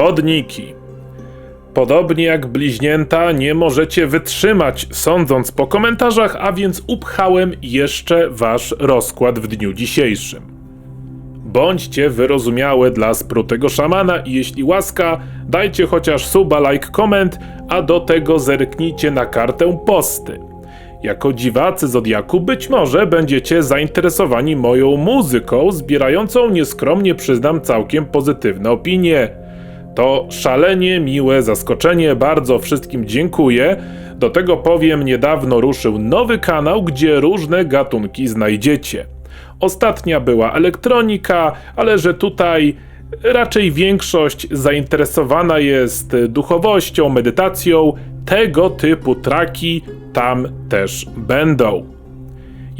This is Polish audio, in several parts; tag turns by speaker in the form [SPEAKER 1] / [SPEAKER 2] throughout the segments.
[SPEAKER 1] Wodniki. Podobnie jak bliźnięta, nie możecie wytrzymać, sądząc po komentarzach, a więc upchałem jeszcze wasz rozkład w dniu dzisiejszym. Bądźcie wyrozumiałe dla sprutego szamana i jeśli łaska, dajcie chociaż suba, like, koment, a do tego zerknijcie na kartę posty. Jako dziwacy Zodiaku być może będziecie zainteresowani moją muzyką, zbierającą nieskromnie przyznam całkiem pozytywne opinie. To szalenie miłe zaskoczenie, bardzo wszystkim dziękuję. Do tego powiem, niedawno ruszył nowy kanał, gdzie różne gatunki znajdziecie. Ostatnia była elektronika, ale że tutaj raczej większość zainteresowana jest duchowością, medytacją, tego typu traki tam też będą.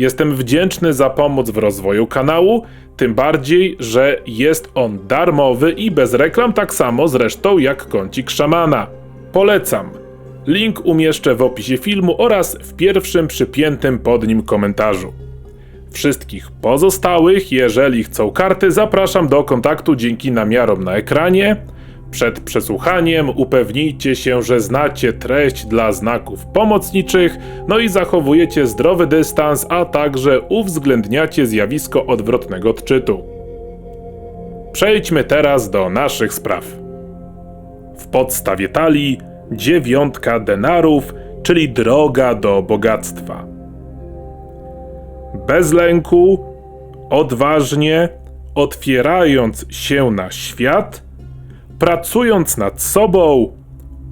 [SPEAKER 1] Jestem wdzięczny za pomoc w rozwoju kanału, tym bardziej, że jest on darmowy i bez reklam, tak samo zresztą jak kącik szamana. Polecam. Link umieszczę w opisie filmu oraz w pierwszym przypiętym pod nim komentarzu. Wszystkich pozostałych, jeżeli chcą karty, zapraszam do kontaktu dzięki namiarom na ekranie. Przed przesłuchaniem upewnijcie się, że znacie treść dla znaków pomocniczych, no i zachowujecie zdrowy dystans, a także uwzględniacie zjawisko odwrotnego odczytu. Przejdźmy teraz do naszych spraw. W podstawie talii dziewiątka denarów, czyli droga do bogactwa. Bez lęku, odważnie, otwierając się na świat – pracując nad sobą,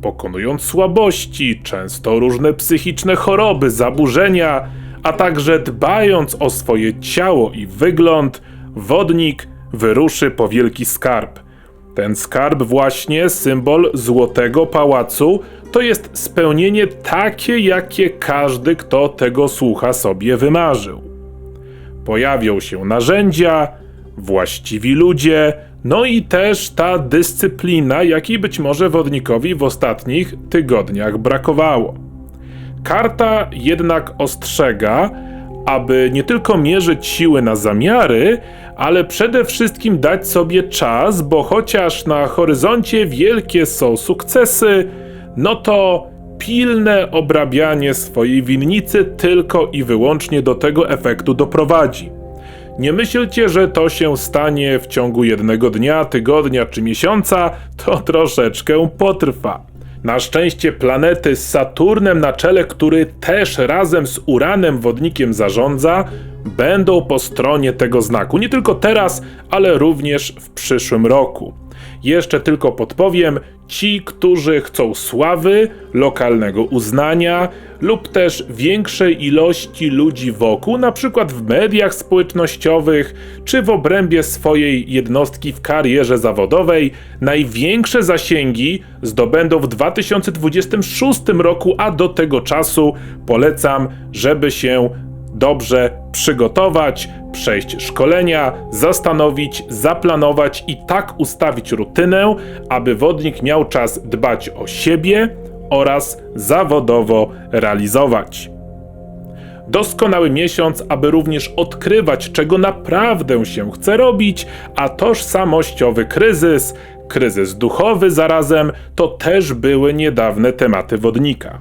[SPEAKER 1] pokonując słabości, często różne psychiczne choroby, zaburzenia, a także dbając o swoje ciało i wygląd, wodnik wyruszy po wielki skarb. Ten skarb, właśnie symbol złotego pałacu, to jest spełnienie takie, jakie każdy, kto tego słucha, sobie wymarzył. Pojawią się narzędzia, właściwi ludzie, no i też ta dyscyplina, jakiej być może wodnikowi w ostatnich tygodniach brakowało. Karta jednak ostrzega, aby nie tylko mierzyć siły na zamiary, ale przede wszystkim dać sobie czas, bo chociaż na horyzoncie wielkie są sukcesy, no to pilne obrabianie swojej winnicy tylko i wyłącznie do tego efektu doprowadzi. Nie myślcie, że to się stanie w ciągu jednego dnia, tygodnia czy miesiąca, to troszeczkę potrwa. Na szczęście planety z Saturnem na czele, który też razem z Uranem wodnikiem zarządza, będą po stronie tego znaku. Nie tylko teraz, ale również w przyszłym roku. Jeszcze tylko podpowiem, ci, którzy chcą sławy, lokalnego uznania lub też większej ilości ludzi wokół, na przykład w mediach społecznościowych czy w obrębie swojej jednostki w karierze zawodowej, największe zasięgi zdobędą w 2026 roku, a do tego czasu polecam, żeby się dobrze przygotować, przejść szkolenia, zastanowić, zaplanować i tak ustawić rutynę, aby wodnik miał czas dbać o siebie oraz zawodowo realizować. Doskonały miesiąc, aby również odkrywać, czego naprawdę się chce robić, a tożsamościowy kryzys, kryzys duchowy zarazem, to też były niedawne tematy wodnika.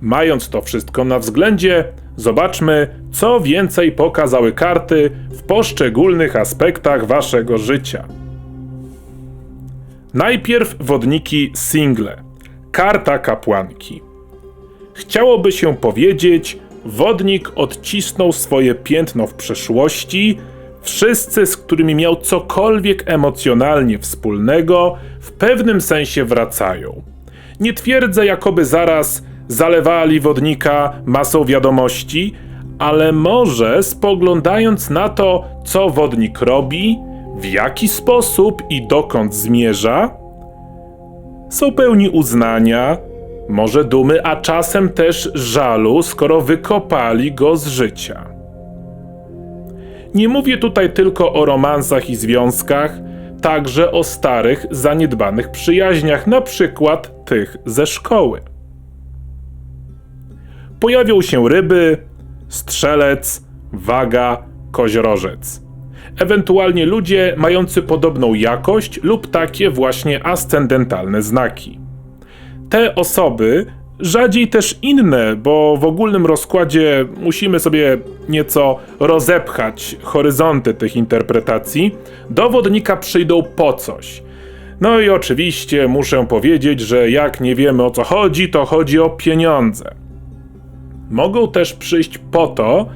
[SPEAKER 1] Mając to wszystko na względzie, zobaczmy, co więcej pokazały karty w poszczególnych aspektach waszego życia. Najpierw wodniki single. Karta kapłanki. Chciałoby się powiedzieć, wodnik odcisnął swoje piętno w przeszłości, wszyscy, z którymi miał cokolwiek emocjonalnie wspólnego, w pewnym sensie wracają. Nie twierdzę, jakoby zaraz zalewali wodnika masą wiadomości, ale może spoglądając na to, co wodnik robi, w jaki sposób i dokąd zmierza, są pełni uznania, może dumy, a czasem też żalu, skoro wykopali go z życia. Nie mówię tutaj tylko o romansach i związkach, także o starych, zaniedbanych przyjaźniach, na przykład tych ze szkoły pojawią się ryby, strzelec, waga, koziorożec. ewentualnie ludzie mający podobną jakość lub takie właśnie ascendentalne znaki. Te osoby, rzadziej też inne, bo w ogólnym rozkładzie musimy sobie nieco rozepchać horyzonty tych interpretacji, do wodnika przyjdą po coś. No i oczywiście muszę powiedzieć, że jak nie wiemy o co chodzi, to chodzi o pieniądze. Mogą też przyjść po to,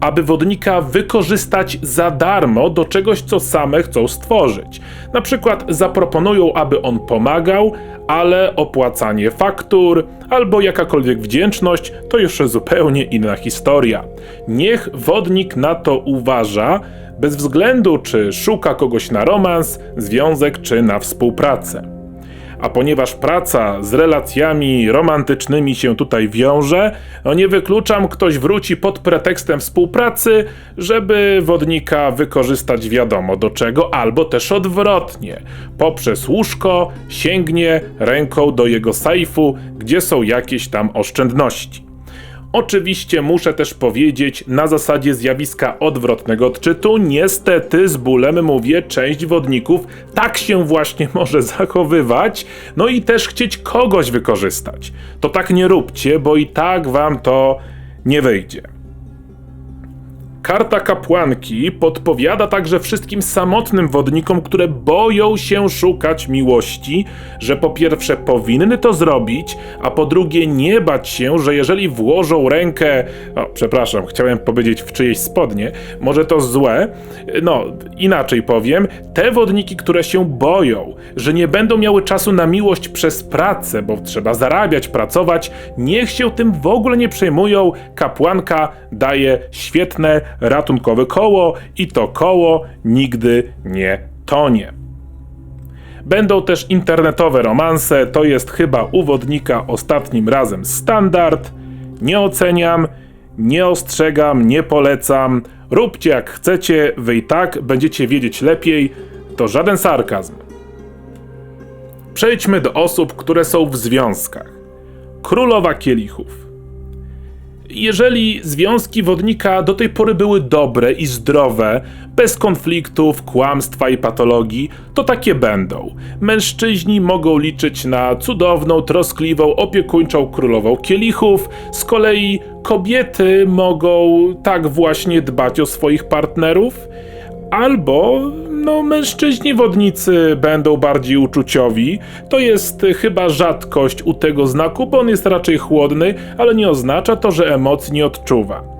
[SPEAKER 1] aby wodnika wykorzystać za darmo do czegoś, co same chcą stworzyć. Na przykład zaproponują, aby on pomagał, ale opłacanie faktur albo jakakolwiek wdzięczność to już zupełnie inna historia. Niech wodnik na to uważa, bez względu czy szuka kogoś na romans, związek czy na współpracę. A ponieważ praca z relacjami romantycznymi się tutaj wiąże, no nie wykluczam, ktoś wróci pod pretekstem współpracy, żeby wodnika wykorzystać wiadomo do czego, albo też odwrotnie. Poprzez łóżko sięgnie ręką do jego sajfu, gdzie są jakieś tam oszczędności. Oczywiście muszę też powiedzieć na zasadzie zjawiska odwrotnego odczytu, niestety z bólem mówię, część wodników tak się właśnie może zachowywać, no i też chcieć kogoś wykorzystać. To tak nie róbcie, bo i tak wam to nie wyjdzie. Karta kapłanki podpowiada także wszystkim samotnym wodnikom, które boją się szukać miłości, że po pierwsze powinny to zrobić, a po drugie nie bać się, że jeżeli włożą rękę, o, przepraszam, chciałem powiedzieć w czyjeś spodnie, może to złe, no inaczej powiem, te wodniki, które się boją, że nie będą miały czasu na miłość przez pracę, bo trzeba zarabiać, pracować, niech się tym w ogóle nie przejmują. Kapłanka daje świetne ratunkowe koło i to koło nigdy nie tonie. Będą też internetowe romanse, to jest chyba u wodnika ostatnim razem standard. Nie oceniam, nie ostrzegam, nie polecam. Róbcie jak chcecie, wy i tak będziecie wiedzieć lepiej. To żaden sarkazm. Przejdźmy do osób, które są w związkach. Królowa kielichów. Jeżeli związki wodnika do tej pory były dobre i zdrowe, bez konfliktów, kłamstwa i patologii, to takie będą. Mężczyźni mogą liczyć na cudowną, troskliwą, opiekuńczą królową kielichów, z kolei kobiety mogą tak właśnie dbać o swoich partnerów. Albo, no, mężczyźni wodnicy będą bardziej uczuciowi. To jest chyba rzadkość u tego znaku, bo on jest raczej chłodny, ale nie oznacza to, że emocji nie odczuwa.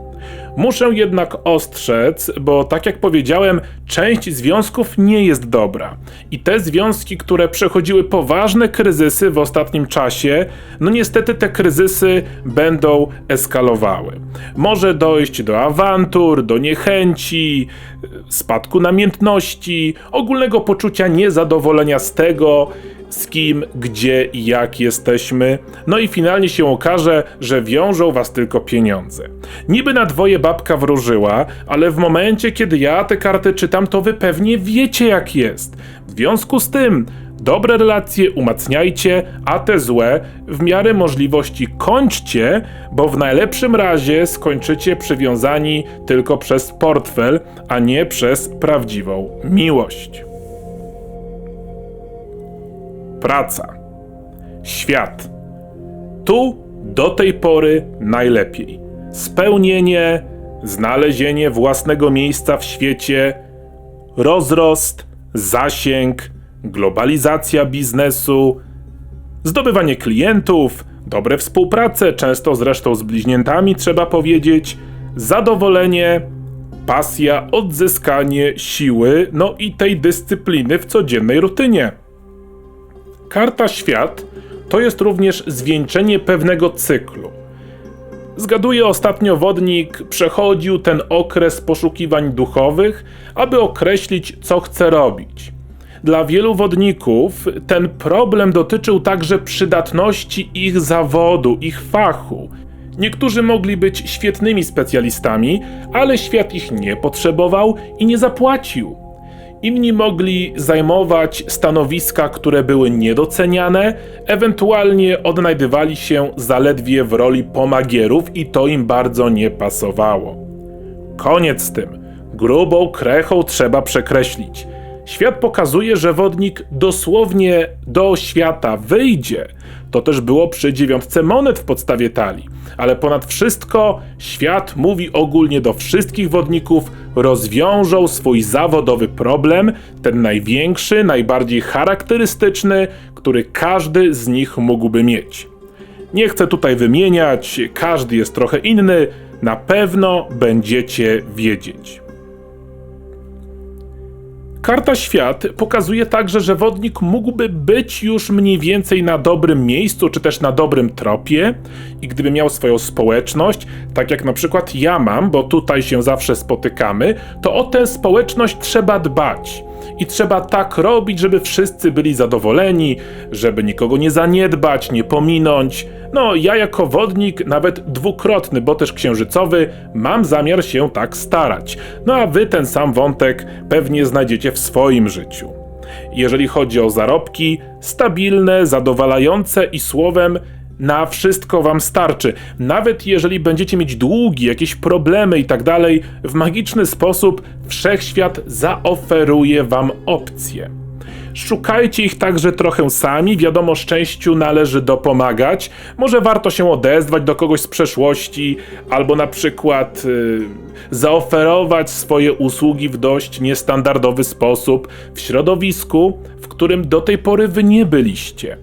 [SPEAKER 1] Muszę jednak ostrzec, bo tak jak powiedziałem, część związków nie jest dobra. I te związki, które przechodziły poważne kryzysy w ostatnim czasie, no niestety te kryzysy będą eskalowały. Może dojść do awantur, do niechęci, spadku namiętności, ogólnego poczucia niezadowolenia z tego, z kim, gdzie i jak jesteśmy. No i finalnie się okaże, że wiążą was tylko pieniądze. Niby na dwoje babka wróżyła, ale w momencie, kiedy ja te karty czytam, to wy pewnie wiecie jak jest. W związku z tym, dobre relacje umacniajcie, a te złe w miarę możliwości kończcie, bo w najlepszym razie skończycie przywiązani tylko przez portfel, a nie przez prawdziwą miłość praca, świat. Tu do tej pory najlepiej. Spełnienie, znalezienie własnego miejsca w świecie, rozrost, zasięg, globalizacja biznesu, zdobywanie klientów, dobre współprace, często zresztą z bliźniętami trzeba powiedzieć, zadowolenie, pasja, odzyskanie siły, no i tej dyscypliny w codziennej rutynie. Karta Świat to jest również zwieńczenie pewnego cyklu. Zgaduję, ostatnio wodnik przechodził ten okres poszukiwań duchowych, aby określić, co chce robić. Dla wielu wodników ten problem dotyczył także przydatności ich zawodu, ich fachu. Niektórzy mogli być świetnymi specjalistami, ale świat ich nie potrzebował i nie zapłacił. Inni mogli zajmować stanowiska, które były niedoceniane, ewentualnie odnajdywali się zaledwie w roli pomagierów i to im bardzo nie pasowało. Koniec z tym. grubą krechą trzeba przekreślić. Świat pokazuje, że wodnik dosłownie do świata wyjdzie. To też było przy dziewiątce monet w podstawie talii. Ale ponad wszystko świat mówi ogólnie do wszystkich wodników, rozwiążą swój zawodowy problem, ten największy, najbardziej charakterystyczny, który każdy z nich mógłby mieć. Nie chcę tutaj wymieniać, każdy jest trochę inny, na pewno będziecie wiedzieć. Karta Świat pokazuje także, że wodnik mógłby być już mniej więcej na dobrym miejscu, czy też na dobrym tropie, i gdyby miał swoją społeczność, tak jak na przykład ja mam, bo tutaj się zawsze spotykamy, to o tę społeczność trzeba dbać. I trzeba tak robić, żeby wszyscy byli zadowoleni, żeby nikogo nie zaniedbać, nie pominąć. No, ja jako wodnik, nawet dwukrotny, bo też księżycowy, mam zamiar się tak starać. No a wy ten sam wątek pewnie znajdziecie w swoim życiu. Jeżeli chodzi o zarobki, stabilne, zadowalające i słowem na wszystko wam starczy. Nawet jeżeli będziecie mieć długi, jakieś problemy i tak dalej, w magiczny sposób wszechświat zaoferuje wam opcje. Szukajcie ich także trochę sami, wiadomo, szczęściu należy dopomagać. Może warto się odezwać do kogoś z przeszłości, albo na przykład yy, zaoferować swoje usługi w dość niestandardowy sposób w środowisku, w którym do tej pory wy nie byliście.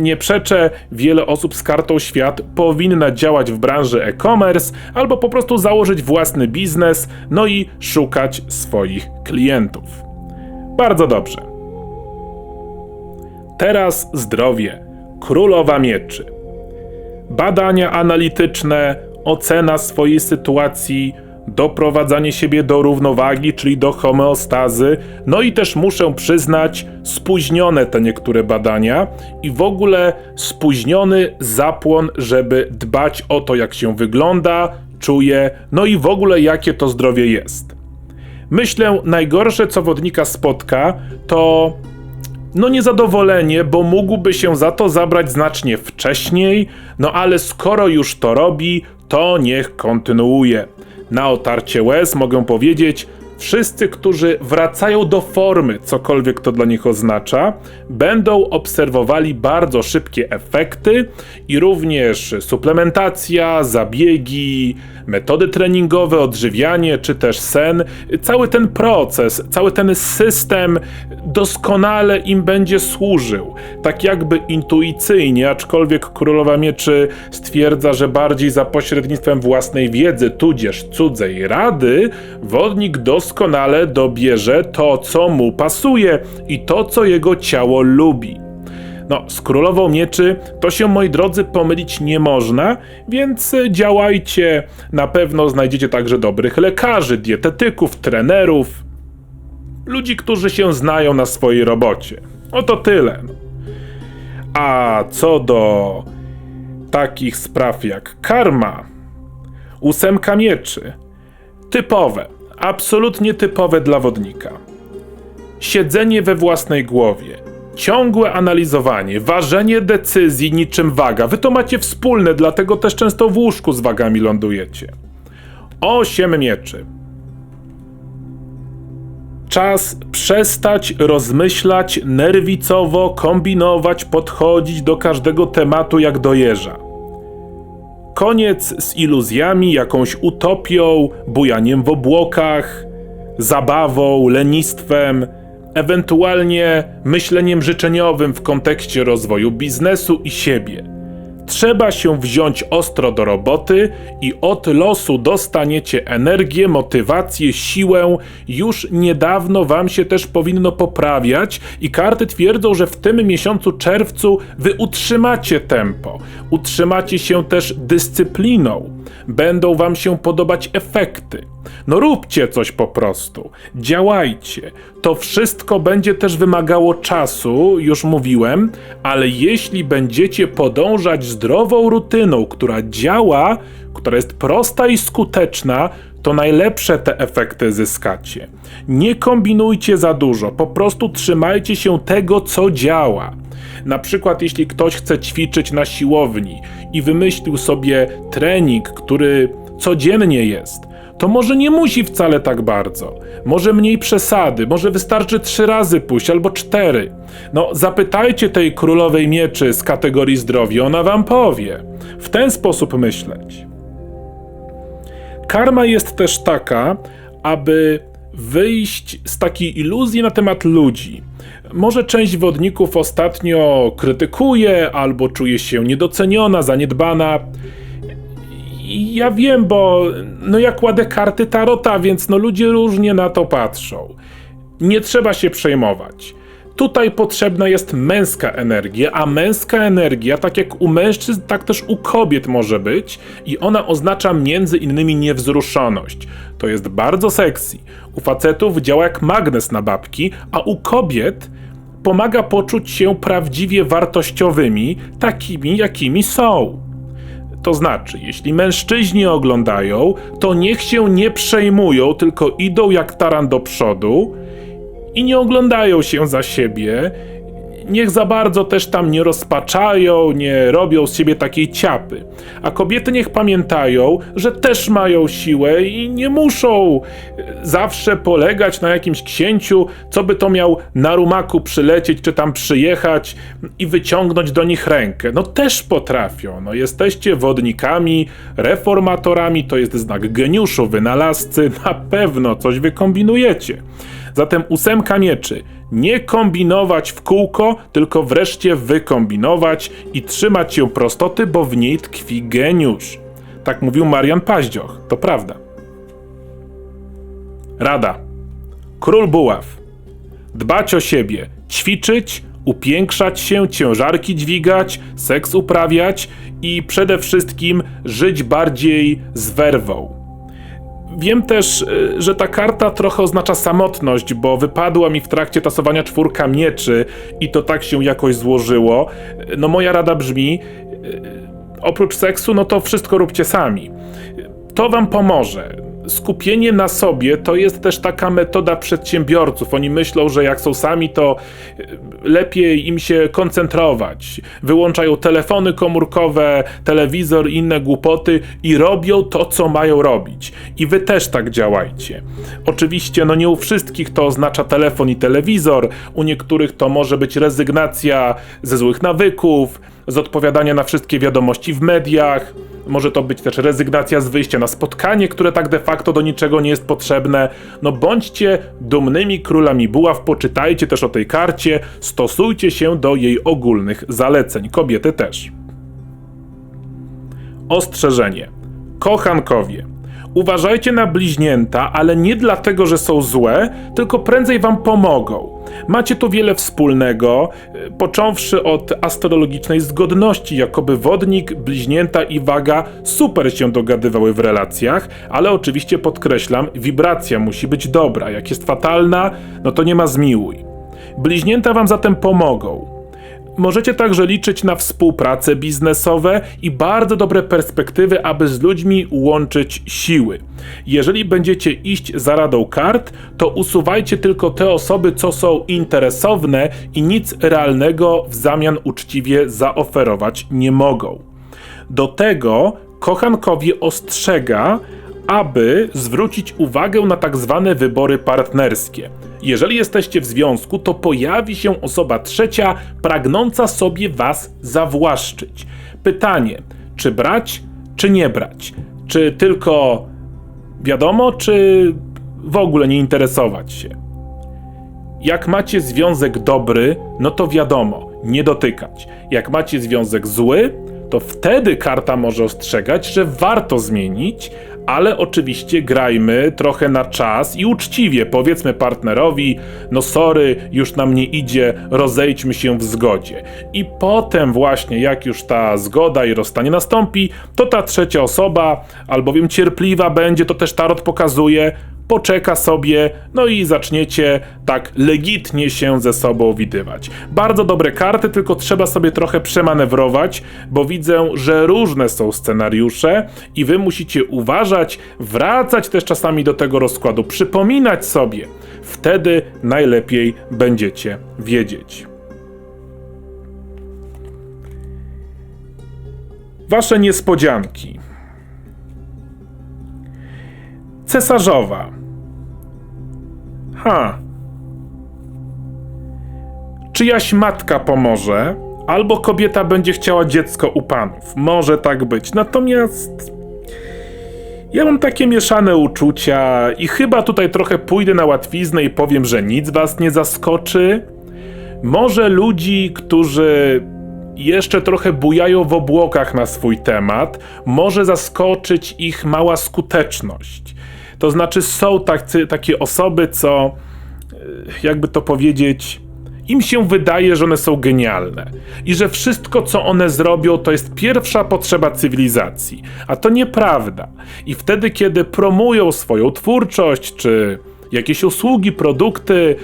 [SPEAKER 1] Nie przeczę, wiele osób z kartą świat powinna działać w branży e-commerce albo po prostu założyć własny biznes, no i szukać swoich klientów. Bardzo dobrze. Teraz zdrowie. Królowa mieczy. Badania analityczne, ocena swojej sytuacji, doprowadzanie siebie do równowagi, czyli do homeostazy, no i też muszę przyznać, spóźnione te niektóre badania i w ogóle spóźniony zapłon, żeby dbać o to, jak się wygląda, czuje, no i w ogóle jakie to zdrowie jest. Myślę, najgorsze co wodnika spotka, to no niezadowolenie, bo mógłby się za to zabrać znacznie wcześniej, no ale skoro już to robi, to niech kontynuuje. Na otarcie łez mogę powiedzieć, wszyscy, którzy wracają do formy, cokolwiek to dla nich oznacza, będą obserwowali bardzo szybkie efekty i również suplementacja, zabiegi, metody treningowe, odżywianie czy też sen, cały ten proces, cały ten system doskonale im będzie służył. Tak jakby intuicyjnie, aczkolwiek Królowa Mieczy stwierdza, że bardziej za pośrednictwem własnej wiedzy, tudzież cudzej rady, wodnik doskonale dobierze to, co mu pasuje i to, co jego ciało lubi. No, z królową mieczy to się, moi drodzy, pomylić nie można, więc działajcie. Na pewno znajdziecie także dobrych lekarzy, dietetyków, trenerów, ludzi, którzy się znają na swojej robocie. Oto tyle. A co do takich spraw jak karma, ósemka mieczy, typowe, absolutnie typowe dla wodnika. Siedzenie we własnej głowie, ciągłe analizowanie, ważenie decyzji niczym waga. Wy to macie wspólne, dlatego też często w łóżku z wagami lądujecie. Osiem mieczy. Czas przestać rozmyślać nerwicowo, kombinować, podchodzić do każdego tematu jak do jeża. Koniec z iluzjami, jakąś utopią, bujaniem w obłokach, zabawą, lenistwem, ewentualnie myśleniem życzeniowym w kontekście rozwoju biznesu i siebie. Trzeba się wziąć ostro do roboty i od losu dostaniecie energię, motywację, siłę. Już niedawno wam się też powinno poprawiać i karty twierdzą, że w tym miesiącu czerwcu wy utrzymacie tempo. Utrzymacie się też dyscypliną. Będą wam się podobać efekty. No róbcie coś po prostu. Działajcie. To wszystko będzie też wymagało czasu, już mówiłem, ale jeśli będziecie podążać zdrową rutyną, która działa, która jest prosta i skuteczna, to najlepsze te efekty zyskacie. Nie kombinujcie za dużo, po prostu trzymajcie się tego, co działa. Na przykład, jeśli ktoś chce ćwiczyć na siłowni i wymyślił sobie trening, który codziennie jest, to może nie musi wcale tak bardzo. Może mniej przesady, może wystarczy trzy razy pójść albo cztery. No, zapytajcie tej królowej mieczy z kategorii zdrowie, ona wam powie. W ten sposób myśleć. Karma jest też taka, aby wyjść z takiej iluzji na temat ludzi. Może część wodników ostatnio krytykuje albo czuje się niedoceniona, zaniedbana. Ja wiem, bo no ja kładę karty tarota, więc no ludzie różnie na to patrzą. Nie trzeba się przejmować. Tutaj potrzebna jest męska energia, a męska energia, tak jak u mężczyzn, tak też u kobiet może być, i ona oznacza między innymi niewzruszoność. To jest bardzo sexy. U facetów działa jak magnes na babki, a u kobiet pomaga poczuć się prawdziwie wartościowymi, takimi jakimi są. To znaczy, jeśli mężczyźni oglądają, to niech się nie przejmują, tylko idą jak taran do przodu i nie oglądają się za siebie. Niech za bardzo też tam nie rozpaczają, nie robią z siebie takiej ciapy. A kobiety niech pamiętają, że też mają siłę i nie muszą e, zawsze polegać na jakimś księciu, co by to miał na rumaku przylecieć czy tam przyjechać i wyciągnąć do nich rękę. No też potrafią. No jesteście wodnikami, reformatorami, to jest znak geniuszu, wynalazcy, na pewno coś wykombinujecie. Zatem ósemka mieczy. Nie kombinować w kółko, tylko wreszcie wykombinować i trzymać się prostoty, bo w niej tkwi geniusz. Tak mówił Marian Paździoch, to prawda. Rada. Król Buław. Dbać o siebie, ćwiczyć, upiększać się, ciężarki dźwigać, seks uprawiać i przede wszystkim żyć bardziej z werwą. Wiem też, y, że ta karta trochę oznacza samotność, bo wypadła mi w trakcie tasowania czwórka mieczy i to tak się jakoś złożyło. No moja rada brzmi, y, oprócz seksu, no to wszystko róbcie sami. To wam pomoże. Skupienie na sobie to jest też taka metoda przedsiębiorców. Oni myślą, że jak są sami, to y, lepiej im się koncentrować. Wyłączają telefony komórkowe, telewizor inne głupoty i robią to, co mają robić. I wy też tak działajcie. Oczywiście, no nie u wszystkich to oznacza telefon i telewizor, u niektórych to może być rezygnacja ze złych nawyków, z odpowiadania na wszystkie wiadomości w mediach. Może to być też rezygnacja z wyjścia na spotkanie, które tak de facto do niczego nie jest potrzebne. No bądźcie dumnymi królami buław, poczytajcie też o tej karcie, stosujcie się do jej ogólnych zaleceń. Kobiety też. Ostrzeżenie. Kochankowie. Uważajcie na bliźnięta, ale nie dlatego, że są złe, tylko prędzej wam pomogą. Macie tu wiele wspólnego, y, począwszy od astrologicznej zgodności, jakoby wodnik, bliźnięta i waga super się dogadywały w relacjach, ale oczywiście podkreślam, wibracja musi być dobra. Jak jest fatalna, no to nie ma zmiłuj. Bliźnięta wam zatem pomogą. Możecie także liczyć na współprace biznesowe i bardzo dobre perspektywy, aby z ludźmi łączyć siły. Jeżeli będziecie iść za radą kart, to usuwajcie tylko te osoby, co są interesowne i nic realnego w zamian uczciwie zaoferować nie mogą. Do tego kochankowie ostrzega, aby zwrócić uwagę na tak zwane wybory partnerskie. Jeżeli jesteście w związku, to pojawi się osoba trzecia pragnąca sobie was zawłaszczyć. Pytanie, czy brać, czy nie brać? Czy tylko wiadomo, czy w ogóle nie interesować się? Jak macie związek dobry, no to wiadomo, nie dotykać. Jak macie związek zły, to wtedy karta może ostrzegać, że warto zmienić, ale oczywiście grajmy trochę na czas i uczciwie powiedzmy partnerowi: No, sorry, już nam nie idzie, rozejdźmy się w zgodzie. I potem, właśnie, jak już ta zgoda i rozstanie nastąpi, to ta trzecia osoba, albowiem cierpliwa będzie, to też tarot pokazuje, poczeka sobie, no i zaczniecie tak legitnie się ze sobą widywać. Bardzo dobre karty, tylko trzeba sobie trochę przemanewrować, bo widzę, że różne są scenariusze i wy musicie uważać, wracać też czasami do tego rozkładu, przypominać sobie. Wtedy najlepiej będziecie wiedzieć. Wasze niespodzianki. Cesarzowa. Ha. Czyjaś matka pomoże, albo kobieta będzie chciała dziecko u panów. Może tak być. Natomiast ja mam takie mieszane uczucia i chyba tutaj trochę pójdę na łatwiznę i powiem, że nic was nie zaskoczy. Może ludzi, którzy jeszcze trochę bujają w obłokach na swój temat, może zaskoczyć ich mała skuteczność. To znaczy, są tacy, takie osoby, co, e, jakby to powiedzieć, im się wydaje, że one są genialne i że wszystko, co one zrobią, to jest pierwsza potrzeba cywilizacji. A to nieprawda. I wtedy, kiedy promują swoją twórczość, czy jakieś usługi, produkty,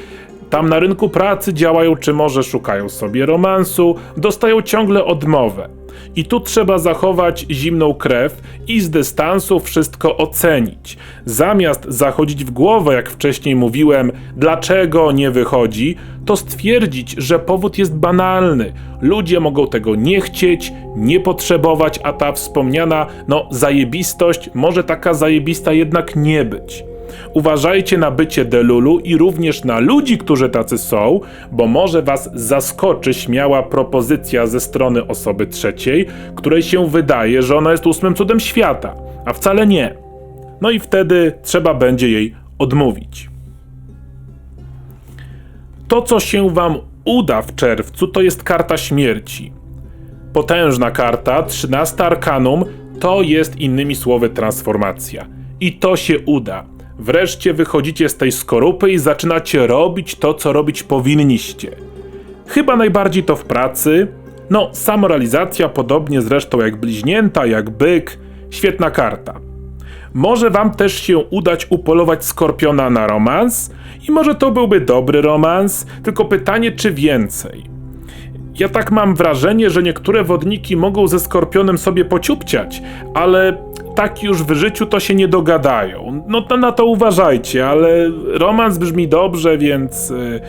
[SPEAKER 1] tam na rynku pracy działają, czy może szukają sobie romansu, dostają ciągle odmowę. I tu trzeba zachować zimną krew i z dystansu wszystko ocenić. Zamiast zachodzić w głowę, jak wcześniej mówiłem, dlaczego nie wychodzi, to stwierdzić, że powód jest banalny. Ludzie mogą tego nie chcieć, nie potrzebować, a ta wspomniana, no, zajebistość może taka zajebista jednak nie być. Uważajcie na bycie Delulu i również na ludzi, którzy tacy są, bo może was zaskoczy śmiała propozycja ze strony osoby trzeciej, której się wydaje, że ona jest ósmym cudem świata, a wcale nie. No i wtedy trzeba będzie jej odmówić. To, co się wam uda w czerwcu, to jest karta śmierci. Potężna karta, 13 arkanum, to jest innymi słowy transformacja. I to się uda. Wreszcie wychodzicie z tej skorupy i zaczynacie robić to, co robić powinniście. Chyba najbardziej to w pracy. No, samorealizacja, podobnie zresztą jak bliźnięta, jak byk. Świetna karta. Może wam też się udać upolować skorpiona na romans, i może to byłby dobry romans, tylko pytanie, czy więcej. Ja tak mam wrażenie, że niektóre wodniki mogą ze skorpionem sobie pociupciać, ale tak już w życiu to się nie dogadają. No to na to uważajcie, ale romans brzmi dobrze, więc y,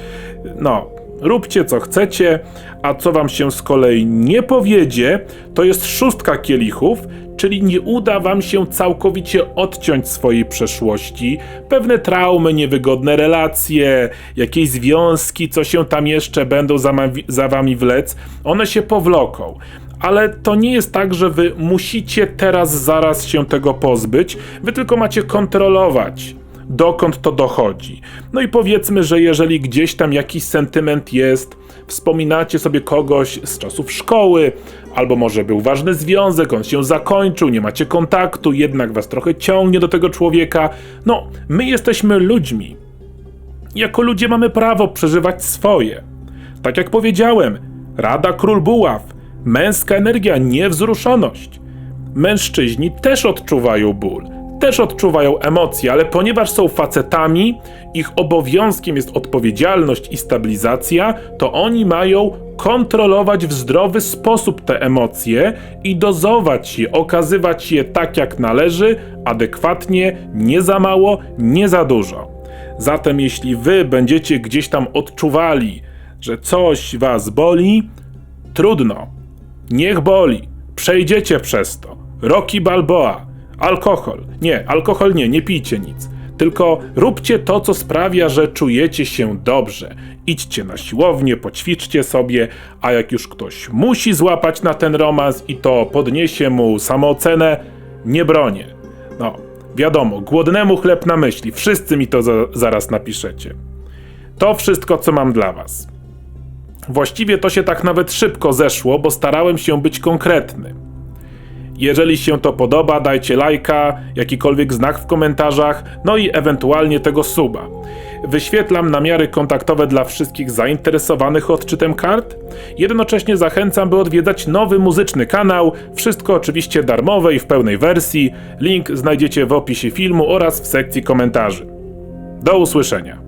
[SPEAKER 1] no, róbcie co chcecie, a co wam się z kolei nie powiedzie, to jest szóstka kielichów, czyli nie uda wam się całkowicie odciąć swojej przeszłości, pewne traumy, niewygodne relacje, jakieś związki, co się tam jeszcze będą za, za wami wlec, one się powloką. Ale to nie jest tak, że wy musicie teraz, zaraz się tego pozbyć, wy tylko macie kontrolować dokąd to dochodzi. No i powiedzmy, że jeżeli gdzieś tam jakiś sentyment jest, wspominacie sobie kogoś z czasów szkoły, albo może był ważny związek, on się zakończył, nie macie kontaktu, jednak was trochę ciągnie do tego człowieka. No, my jesteśmy ludźmi. Jako ludzie mamy prawo przeżywać swoje. Tak jak powiedziałem, Rada Król Buław Męska energia, niewzruszoność. Mężczyźni też odczuwają ból, też odczuwają emocje, ale ponieważ są facetami, ich obowiązkiem jest odpowiedzialność i stabilizacja, to oni mają kontrolować w zdrowy sposób te emocje i dozować je, okazywać je tak jak należy, adekwatnie, nie za mało, nie za dużo. Zatem jeśli wy będziecie gdzieś tam odczuwali, że coś was boli, trudno. Niech boli. Przejdziecie przez to. Rocky Balboa. Alkohol. Nie, alkohol nie, nie pijcie nic. Tylko róbcie to, co sprawia, że czujecie się dobrze. Idźcie na siłownię, poćwiczcie sobie, a jak już ktoś musi złapać na ten romans i to podniesie mu samoocenę, nie bronię. No, wiadomo, głodnemu chleb na myśli, wszyscy mi to za zaraz napiszecie. To wszystko, co mam dla was. Właściwie to się tak nawet szybko zeszło, bo starałem się być konkretny. Jeżeli się to podoba, dajcie lajka, jakikolwiek znak w komentarzach, no i ewentualnie tego suba. Wyświetlam namiary kontaktowe dla wszystkich zainteresowanych odczytem kart. Jednocześnie zachęcam, by odwiedzać nowy muzyczny kanał. Wszystko oczywiście darmowe i w pełnej wersji. Link znajdziecie w opisie filmu oraz w sekcji komentarzy. Do usłyszenia.